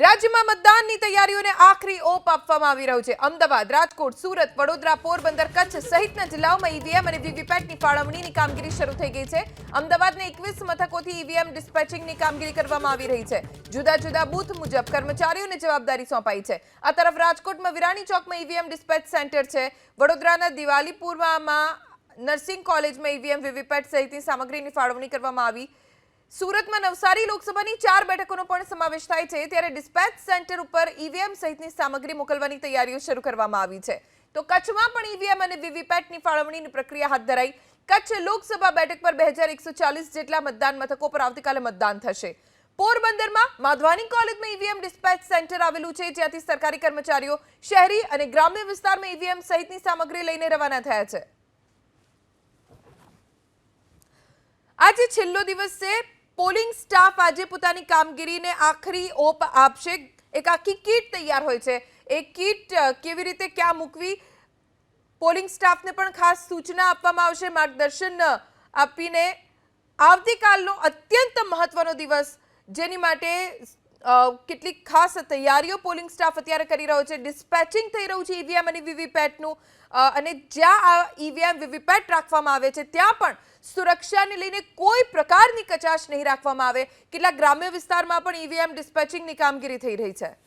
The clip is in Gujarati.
રાજ્યમાં મતદાનની તૈયારીઓને આખરી ઓપ આપવામાં આવી રહ્યો છે. અમદાવાદ, રાજકોટ, સુરત, વડોદરા, પોરબંદર, કચ્છ સહિતના જિલ્લાઓમાં ઈવીએમ અને વીવીપેટની ફાળવણીની કામગીરી શરૂ થઈ ગઈ છે. અમદાવાદના એકવીસ મથકોથી ઈવીએમ ડિસ્પેચિંગની કામગીરી કરવામાં આવી રહી છે. જુદા જુદા બૂથ મુજબ કર્મચારીઓને જવાબદારી સોંપાઈ છે. આ તરફ રાજકોટમાં વિરાણી ચોકમાં ઈવીએમ ડિસ્પેચ સેન્ટર છે. વડોદરાના દિવાલીપુરમાં નર્સિંગ કોલેજમાં ઈવીએમ, વીવીપેટ સહિતની સામગ્રીની ફાળવણી કરવામાં આવી સુરતમાં નવસારી લોકસભાની ચાર બેઠકોનો પણ સમાવેશ થાય છે. ત્યારે ડિસ્પેચ સેન્ટર ઉપર ઈવીએમ સહિતની સામગ્રી મોકલવાની તૈયારીઓ શરૂ કરવામાં આવી છે. તો કચ્છમાં પણ ઈવીએમ અને વીવીપેટની ફાળવણીની પ્રક્રિયા હાથ ધરાઈ. કચ્છ લોકસભા બેઠક પર બે હજાર એકસો ચાલીસ જેટલા મતદાન મથકો પર આવતીકાલે મતદાન થશે. પોરબંદરમાં માધવાની કોલેજમાં ઈવીએમ ડિસ્પેચ સેન્ટર આવેલું છે, જ્યાંથી સરકારી કર્મચારીઓ શહેરી અને ગ્રામ્ય વિસ્તારમાં ઈવીએમ સહિતની સામગ્રી લઈને રવાના થયા છે. આજે છેલ્લો દિવસ છે. પોલિંગ સ્ટાફ આજે પોતાની કામગીરીને આખરી ઓપ આપશે. એક આખી કીટ તૈયાર હોય છે. એ કીટ કેવી રીતે ક્યાં મૂકવી? પોલિંગ સ્ટાફને પણ ખાસ સૂચના આપવામાં આવશે. માર્ગદર્શન આપીને આવતીકાલનો અત્યંત મહત્વનો દિવસ, જેની માટે કેટલીક ખાસ તૈયારીઓ પોલિંગ સ્ટાફ અત્યારે કરી રહ્યો છે. ડિસ્પેચિંગ થઈ રહ્યું છે ઈવીએમ અને વીવીપેટનું અને જ્યાં આ ઈવીએમ વીવીપેટ રાખવામાં આવે છે, ત્યાં પણ સુરક્ષાને લઈને કોઈ પ્રકારની કચાશ નહીં રાખવામાં આવે. કેટલાક ગ્રામ્ય વિસ્તારમાં પણ ઈવીએમ ડિસ્પેચિંગની કામગીરી થઈ રહી છે.